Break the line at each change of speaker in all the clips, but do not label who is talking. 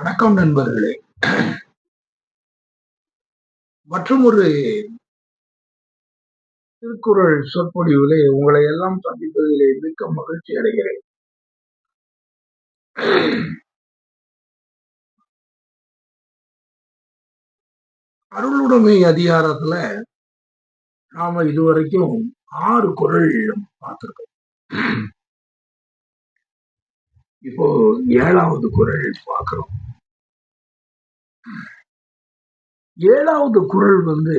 வணக்கம் நண்பர்களே. மற்றும் ஒரு திருக்குறள் சொற்பொழிவிலே உங்களை எல்லாம் சந்திப்பதிலே மிக்க மகிழ்ச்சி அடைகிறேன். அருளுடைமை அதிகாரத்துல நாம இதுவரைக்கும் ஆறு குரல் பார்த்திருக்கோம். இப்போ ஏழாவது குரல் பார்க்கிறோம். ஏழாவது குரல் வந்து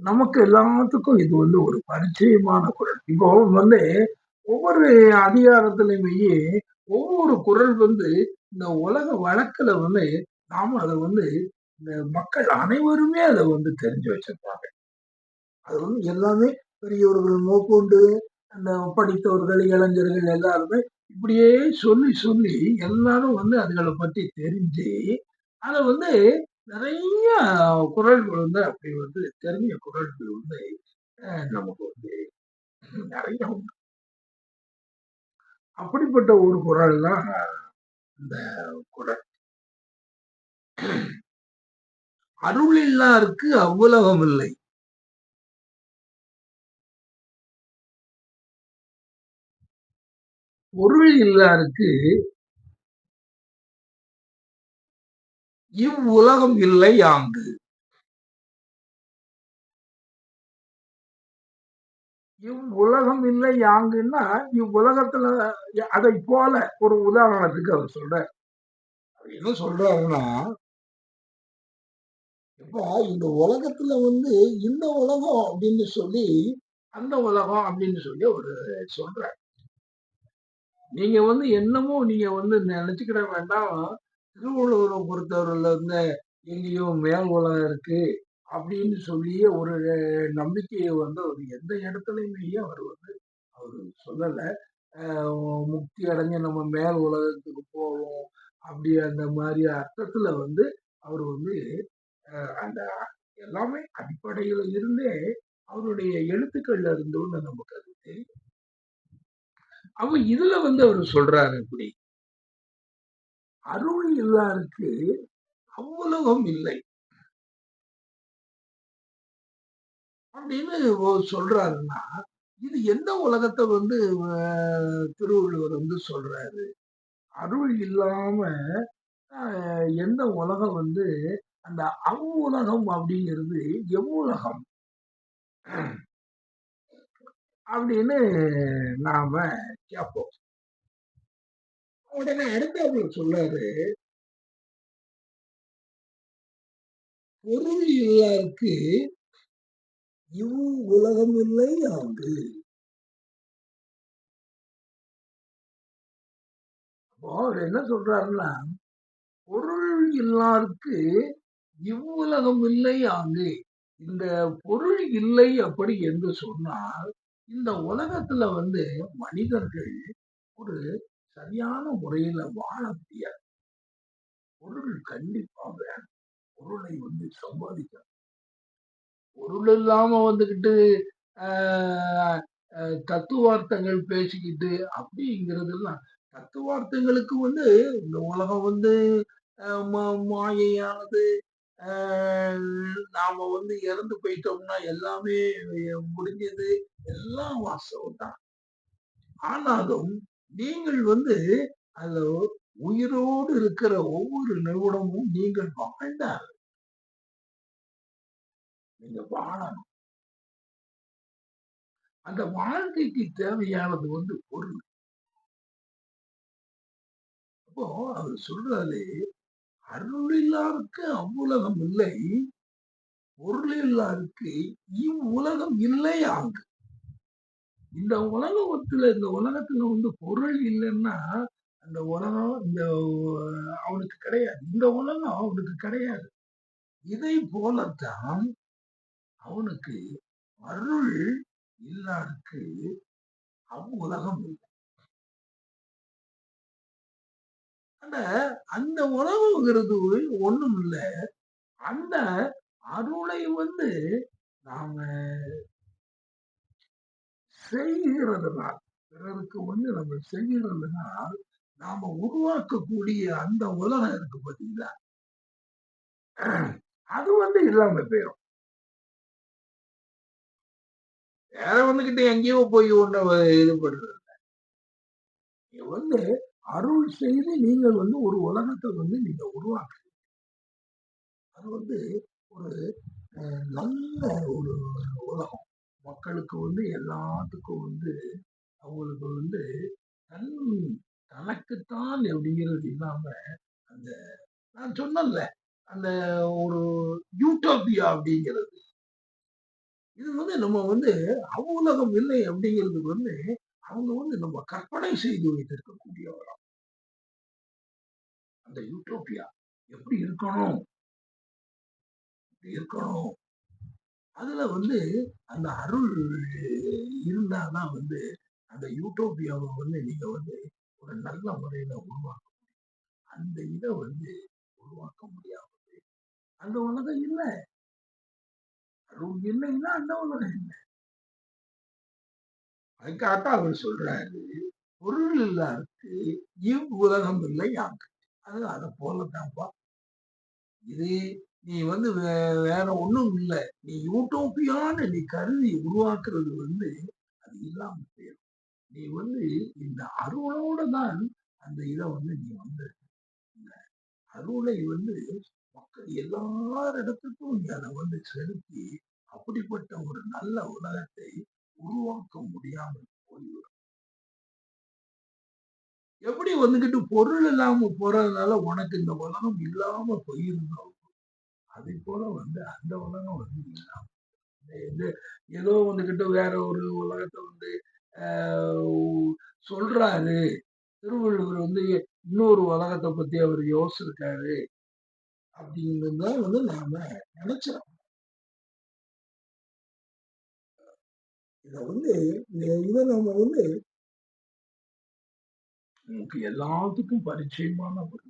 நமக்கு எல்லாத்துக்கும் இது வந்து ஒரு பரிச்சயமான குரல். இப்போ வந்து ஒவ்வொரு அதிகாரத்திலுமே ஒவ்வொரு குரல் வந்து இந்த உலக வழக்குல வந்து நாம அதை வந்து இந்த மக்கள் அனைவருமே அதை வந்து தெரிஞ்சு வச்சிருப்பாங்க. அது வந்து எல்லாமே பெரியவர்கள் மோக்கொண்டு அந்த படித்தவர்கள் இளைஞர்கள் எல்லாருமே இப்படியே சொல்லி சொல்லி எல்லாரும் வந்து அதுகளை பற்றி தெரிஞ்சு அதை வந்து நிறைய குரல்கள் வந்து அப்படி வந்து தெரிஞ்ச குரல்கள் வந்து நமக்கு வந்து நிறைய உண்டு. அப்படிப்பட்ட ஒரு குரல் தான் இந்த குரல் அருள் இல்லாருக்கு அவ்வுலகம் இல்லை. பொருள் இல்லாருக்கு இவ்வுலகம் இல்லை ஆங்கு இவ்வுலகம் இல்லை யாங்குன்னா இவ்வுலகத்துல அதை போல ஒரு உதாரணத்துக்கு அவர் சொல்ற என்ன சொல்றாருன்னா இப்போ இந்த உலகத்துல வந்து இந்த உலகம் அப்படின்னு சொல்லி அந்த உலகம் அப்படின்னு சொல்லி ஒரு சொல்ற நீங்க வந்து என்னமோ நீங்க வந்து நினைச்சுக்கிட வேண்டாம். திருவள்ளுவரை பொறுத்தவரையில் வந்து எங்கேயும் மேல் உலகம் இருக்கு அப்படின்னு சொல்லி ஒரு நம்பிக்கையை வந்து அவர் எந்த இடத்துலையுமே அவர் வந்து அவர் சொல்லலை. முக்தி அடைஞ்சு நம்ம மேல் உலகத்துக்கு போவோம் அப்படி அந்த மாதிரி அர்த்தத்துல வந்து அவர் வந்து அந்த எல்லாமே அடிப்படையில இருந்தே அவருடைய எழுத்துக்கள்ல இருந்து நமக்கு அது தெரியும். அவ இதுல வந்து அவர் சொல்றாரு இப்படி. அருள் இல்லாருக்கு அவ்வுலகம் இல்லை. அப்படின்னு சொல்றாருன்னா இது எந்த உலகத்தை வந்து திருவள்ளுவர் வந்து சொல்றாரு? அருள் இல்லாம எந்த உலகம் வந்து அந்த அவ்வுலகம் அப்படிங்கிறது எவ்வுலகம்? அப்படின்னு நாம கேட்போம் உடனே அடுத்த சொன்னாரு பொருள் இல்லாருக்கு இவ் உலகம் இல்லை ஆங்கு அவர் என்ன சொல்றாருன்னா பொருள் இல்லாருக்கு இவ்வுலகம் இல்லை ஆங்கு இந்த பொருள் இல்லை அப்படி என்று சொன்னால் இந்த உலகத்துல வந்து மனிதர்கள் ஒரு சரியான முறையில வாழ முடியாது. பொருள் கண்டிப்பா வேணும். பொருளை வந்து சம்பாதிக்கணும். பொருள் இல்லாம வந்துகிட்டு தத்துவார்த்தங்கள் பேசிக்கிட்டு அப்படிங்கிறதெல்லாம் தத்துவார்த்தங்களுக்கு வந்து இந்த உலகம் வந்து மாயையானது நாம வந்து இறந்து போயிட்டோம்னா எல்லாமே முடிஞ்சது. எல்லாம் வாசம் தான் ஆனாலும் நீங்கள் வந்து அதுல உயிரோடு இருக்கிற ஒவ்வொரு நிறுவனமும் நீங்கள் வாழ்ந்தார் நீங்க வாழணும். அந்த வாழ்க்கைக்கு தேவையானது வந்து பொருள். அப்போ அவர் சொல்றாரு அருளில்லாருக்கு அவ்வுலகம் இல்லை பொருள் இல்லாருக்கு இவ்வுலகம் இல்லை ஆங்கு. இந்த உலகத்துல இந்த உலகத்துல வந்து பொருள் இல்லைன்னா அந்த உலகம் இந்த அவனுக்கு கிடையாது. இந்த உலகம் அவனுக்கு கிடையாது. இதை போலத்தான் அவனுக்கு அருள் இல்லாருக்கு அவ்வுலகம் இல்லை. அந்த அந்த உலகங்கிறது ஒண்ணும் இல்லை. அந்த அருளை வந்து நாம செய்கிறதுனால் பிறருக்கு வந்து நம்ம செய்கிறதுனால் நாம உருவாக்கக்கூடிய அந்த உலகம் இருக்கு பாத்தீங்களா? அது வந்து இல்லாம போயிடும் வேற வந்துகிட்டு எங்கேயோ போய் ஒண்ணு இது பண்றது வந்து அருள் செய்து நீங்கள் வந்து ஒரு உலகத்தை வந்து நீங்க உருவாக்குறீங்க அது வந்து ஒரு அஹ், நல்ல ஒரு உலகம். மக்களுக்கு வந்து எல்லாத்துக்கும் வந்து அவங்களுக்கு வந்து தன் தனக்குத்தான் அப்படிங்கிறது இல்லாம அந்த நான் சொன்னேன்ல அந்த ஒரு யூட்டோபியா அப்படிங்கிறது. இது வந்து நம்ம வந்து அவ்வுலகம் இல்லை அப்படிங்கிறதுக்கு வந்து அவங்க வந்து நம்ம கற்பனை செய்து வைத்திருக்கக்கூடியவரம் அந்த யூட்டோபியா எப்படி இருக்கணும்? எப்படி இருக்கணும்? அதுல வந்து அந்த அருள் இருந்தாதான் வந்து அந்த யூட்டோபியாவை வந்து நீங்க வந்து ஒரு நல்ல முறையில உருவாக்க அந்த இதை வந்து உருவாக்க முடியாது அந்த உலகம் இல்லை. அருள் இல்லைன்னா அந்த உலகம் இல்லை. அதுக்காகத்தான் அவர் சொல்றாரு பொருள் இல்லாருக்கு இவ் உலகம் இல்லை யாருக்கு அது அதை போலதான்ப்பா இது நீ வந்து வே- வேற ஒண்ணும் இல்லை. நீ யூட்டோப்பியான்னு நீ கருதி உருவாக்குறது வந்து அது இல்லாம போயிடும் நீ வந்து இந்த அருளோட தான் அந்த இதை வந்து நீ வந்து இந்த அருளை வந்து மக்கள் எல்லாரிடத்துக்கும் நீ அதை வந்து செலுத்தி அப்படிப்பட்ட ஒரு நல்ல உலகத்தை உருவாக்க முடியாமல் போய்விடும். எப்படி வந்துகிட்டு பொருள் இல்லாம போறதுனால உனக்கு இந்த உலகம் இல்லாம போயிருந்தோம் அதே போல வந்து அந்த உலகம் வந்து இது ஏதோ வந்துகிட்ட வேற ஒரு உலகத்தை வந்து ஆஹ், சொல்றாரு. திருவள்ளுவர் வந்து இன்னொரு உலகத்தை பத்தி அவர் யோசிச்சிருக்காரு அப்படின்னு தான் வந்து நாம நினைச்சோம் இத வந்து இதை நம்ம வந்து நமக்கு எல்லாத்துக்கும் பரிச்சயமான ஒரு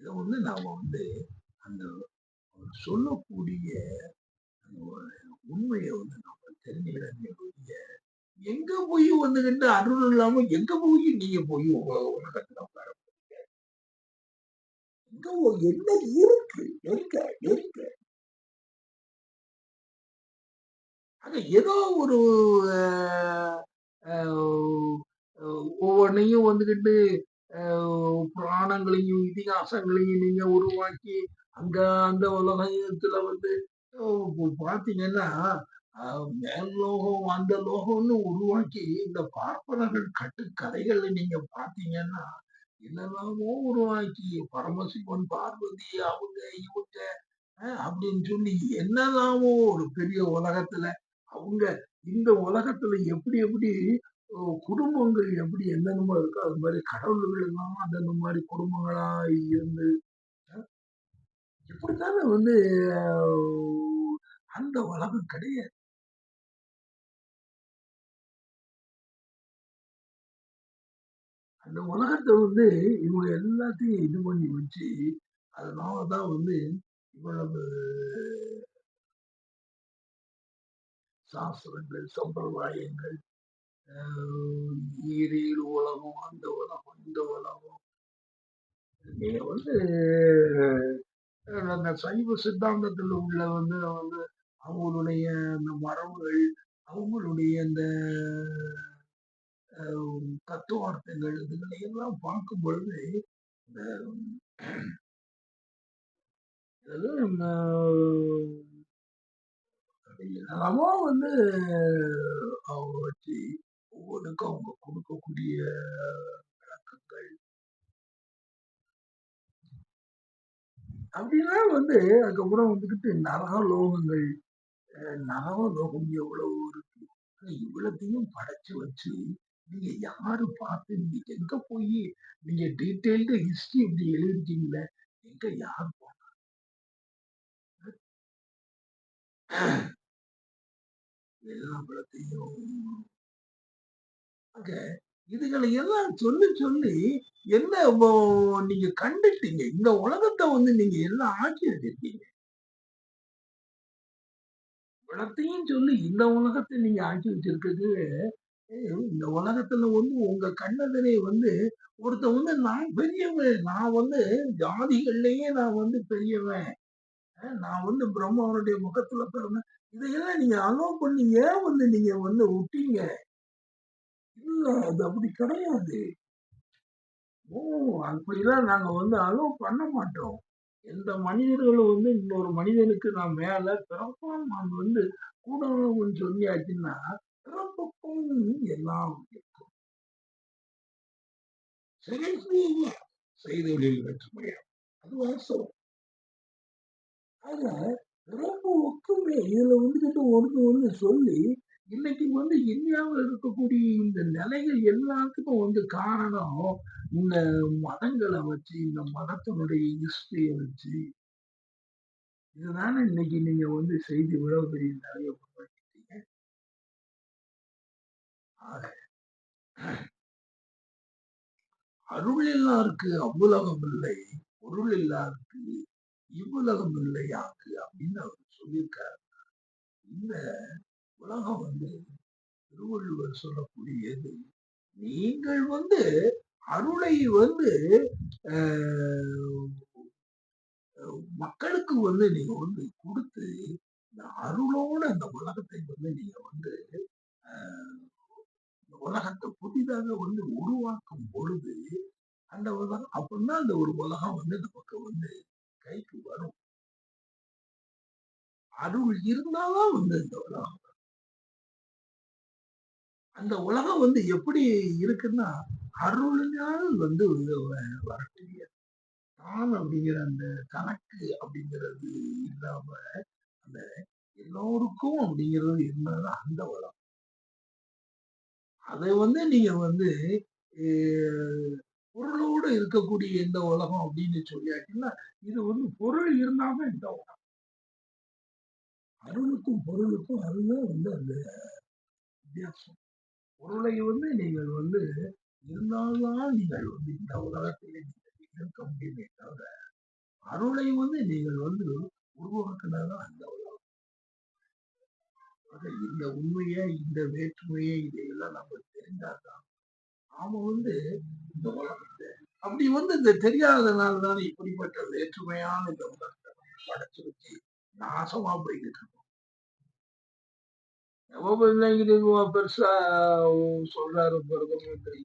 இதை வந்து நாம வந்து அந்த சொல்லக்கூடிய அந்த உண்மையை வந்து நம்ம தெரிஞ்சுக்கிறோம் எங்க போய் வந்துகிட்டு அருள் இல்லாம எங்க போய் நீங்க போய் உங்க உலகத்துல உட்கார எங்க என்ன இருக்கு? எங்க எங்க? ஆக ஏதோ ஒரு அஹ், வந்துகிட்டு புராணங்களையும் இதிகாசங்களையும் நீங்க உருவாக்கி அங்க அந்த உலகத்துல வந்து பாத்தீங்கன்னா மேல் லோகம் அந்த லோகம்னு உருவாக்கி இந்த பார்ப்பனர்கள் கட்டுக்கதைகள்ல நீங்க பாத்தீங்கன்னா என்னெல்லாமோ உருவாக்கி பரமசிவன் பார்வதி அவங்க இவங்க அப்படின்னு சொல்லி என்னெல்லாமோ ஒரு பெரிய உலகத்துல அவங்க இந்த உலகத்துல எப்படி எப்படி குடும்பங்கள் எப்படி என்னென்னமோ இருக்கோ அது மாதிரி கடவுள்கள் எல்லாம் அந்த மாதிரி குடும்பங்களா இருந்து இப்படித்தானே வந்து அந்த உலகம் கிடையாது. அந்த உலகத்தை வந்து இவங்க எல்லாத்தையும் இது பண்ணி வச்சு அதனாலதான் வந்து இவ்வளவு சாஸ்திரங்கள் சம்பிரதாயங்கள் அஹ், உலகம் அந்த உலகம் இந்த உலகம் நீங்க வந்து அந்த சைவ சித்தாந்தத்துல உள்ள வந்து வந்து அவங்களுடைய அந்த மரபுகள் அவங்களுடைய அந்த தத்துவார்த்தங்கள் இதுகளை எல்லாம் பார்க்கும் பொழுது இந்த என்னெல்லாமோ வந்து அவங்க வச்சு ஒவ்வொன்றுக்கும் அவங்க கொடுக்கக்கூடிய விளக்கங்கள். அப்படின்னா வந்து அதுக்கப்புறம் வந்துக்கிட்டு நரகலோகங்கள் நரக லோகம் எவ்வளவு இருக்கு? இவ்வளத்தையும் படைச்சு வச்சு நீங்க யாரு பார்த்து நீங்க எங்க போய் நீங்க டீட்டெயில்டு ஹிஸ்டரி இப்படி எழுதிருக்கீங்களே? எங்க யார் போனா? எல்லா படத்தையும் ஆக இதுகளை எல்லாம் சொல்லி சொல்லி என்ன நீங்க கண்டுட்டீங்க. இந்த உலகத்தை வந்து நீங்க எல்லாம் ஆக்கி வச்சிருக்கீங்க இவ்வளத்தையும் சொல்லி இந்த உலகத்தை நீங்க ஆக்கி வச்சிருக்கிறது இந்த உலகத்துல வந்து உங்க கண்ணதனை வந்து ஒருத்த வந்து நான் பெரியவன். நான் வந்து ஜாதிகள்லயே நான் வந்து பெரியவன். நான் வந்து பிரம்மாவனுடைய முகத்துல பிறந்தேன். இதையெல்லாம் நீங்க அலோவ் பண்ணி ஏன் வந்து நீங்க வந்து விட்டீங்க இல்ல அது அப்படி கிடையாது. ஓ அப்படிலாம் நாங்க வந்து அலோவ் பண்ண மாட்டோம். எந்த மனிதர்களும் வந்து இன்னொரு மனிதனுக்கு நான் மேல பிறப்பான் நான் வந்து கூட சொல்லியாச்சுன்னா பிறப்புக்கும் எல்லாம் இருக்கும். செயல்களே செய்தொழில் வெற்றுமையா அது வாசம். ஆக பிறப்பு ஒக்குமே இதுல வந்துகிட்டு ஒன்று ஒன்று சொல்லி இன்னைக்கு வந்து இந்தியாவில் இருக்கக்கூடிய இந்த நிலைகள் எல்லாத்துக்கும் வந்து காரணம் இந்த மதங்களை வச்சு இந்த மதத்தினுடைய ஹிஸ்டரியை வச்சு. இதுதானே இன்னைக்கு நீங்க வந்து செய்தி இவ்வளவு பெரிய நிறைய உருவாக்கிட்டீங்க. அருள் இல்லாருக்கு அவ்வுலகம் இல்லை பொருள் இல்லாருக்கு இவ்வுலகம் இல்லையாக்கு அப்படின்னு அவர் சொல்லியிருக்காரு. இந்த உலகம் வந்து திருவள்ளுவர் சொல்லக்கூடியது. நீங்கள் வந்து அருளை வந்து ஆஹ், மக்களுக்கு வந்து நீங்க வந்து கொடுத்து இந்த அருளோட அந்த உலகத்தை வந்து நீங்க வந்து ஆஹ், இந்த உலகத்தை புதிதாக வந்து உருவாக்கும் பொழுது அந்த உலகம் அப்படின்னா அந்த ஒரு உலகம் வந்து நமக்கு வந்து கைக்கு வரும். அருள் இருந்தாதான் வந்து இந்த உலகம் அந்த உலகம் வந்து எப்படி இருக்குன்னா அருளினால் வந்து வ- வரக்கூடிய தான் அப்படிங்கிற அந்த கணக்கு அப்படிங்கிறது இல்லாம அந்த எல்லோருக்கும் அப்படிங்கிறது இருந்தது அந்த உலகம். அதை வந்து நீங்க வந்து பொருளோடு இருக்கக்கூடிய இந்த உலகம் அப்படின்னு சொல்லியாச்சுன்னா இது வந்து பொருள் இருந்தாம இந்த உலகம். அருளுக்கும் பொருளுக்கும் அதுதான் வந்து அந்த வித்தியாசம். பொருளை வந்து நீங்கள் வந்து இருந்தால்தான் நீங்கள் வந்து இந்த உலகத்திலே இருக்க முடியுமே தவிர அருளை வந்து நீங்கள் வந்து உருவாக்குனாதான் அந்த உலகம். ஆக இந்த உண்மையை இந்த வேற்றுமையை இதையெல்லாம் நம்ம தெரிஞ்சாதான் நாம வந்து இந்த உலகத்தை அப்படி வந்து இந்த தெரியாததுனால தானே இப்படிப்பட்ட வேற்றுமையான இந்த உலகத்தை படைச்சு வச்சு நாசமா போய்கிட்டு இருக்கோம். பெருசா சொல்றாரு பிரதம மந்திரி.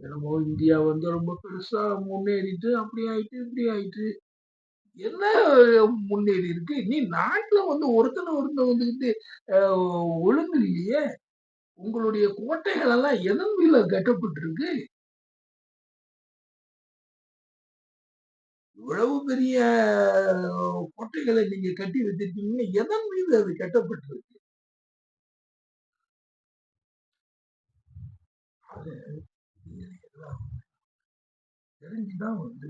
என்னமோ இந்தியா வந்து ரொம்ப பெருசா முன்னேறிட்டு அப்படி ஆயிட்டு இப்படி ஆயிட்டு. என்ன முன்னேறி இருக்கு? நீ நாட்டுல வந்து ஒருத்தனை ஒருத்தன் வந்துகிட்டு ஒழுங்கு இல்லையே உங்களுடைய கோட்டைகள் எல்லாம் எதன் மீது கட்டப்பட்டு இருக்கு இவ்வளவு பெரிய கோட்டைகளை நீங்க கட்டி வச்சிருக்கீங்க எதன் மீது அது கட்டப்பட்டிருக்கு? அது எல்லாம் தெரிஞ்சுதான் வந்து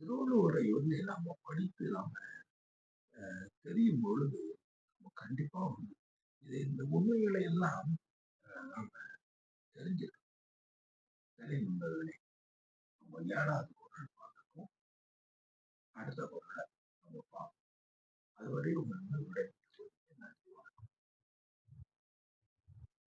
திருவள்ளுவரை வந்து நம்ம படித்து நம்ம தெரியும் பொழுது நம்ம கண்டிப்பா வந்து இது இந்த உண்மைகளை எல்லாம் நாம நம்ம தெரிஞ்சுக்கணும் சரி நம்ம ஏழாவது குரல் பார்க்கணும் அடுத்த குரலை நம்ம பார்ப்போம். அதுவரை உங்கள் விடை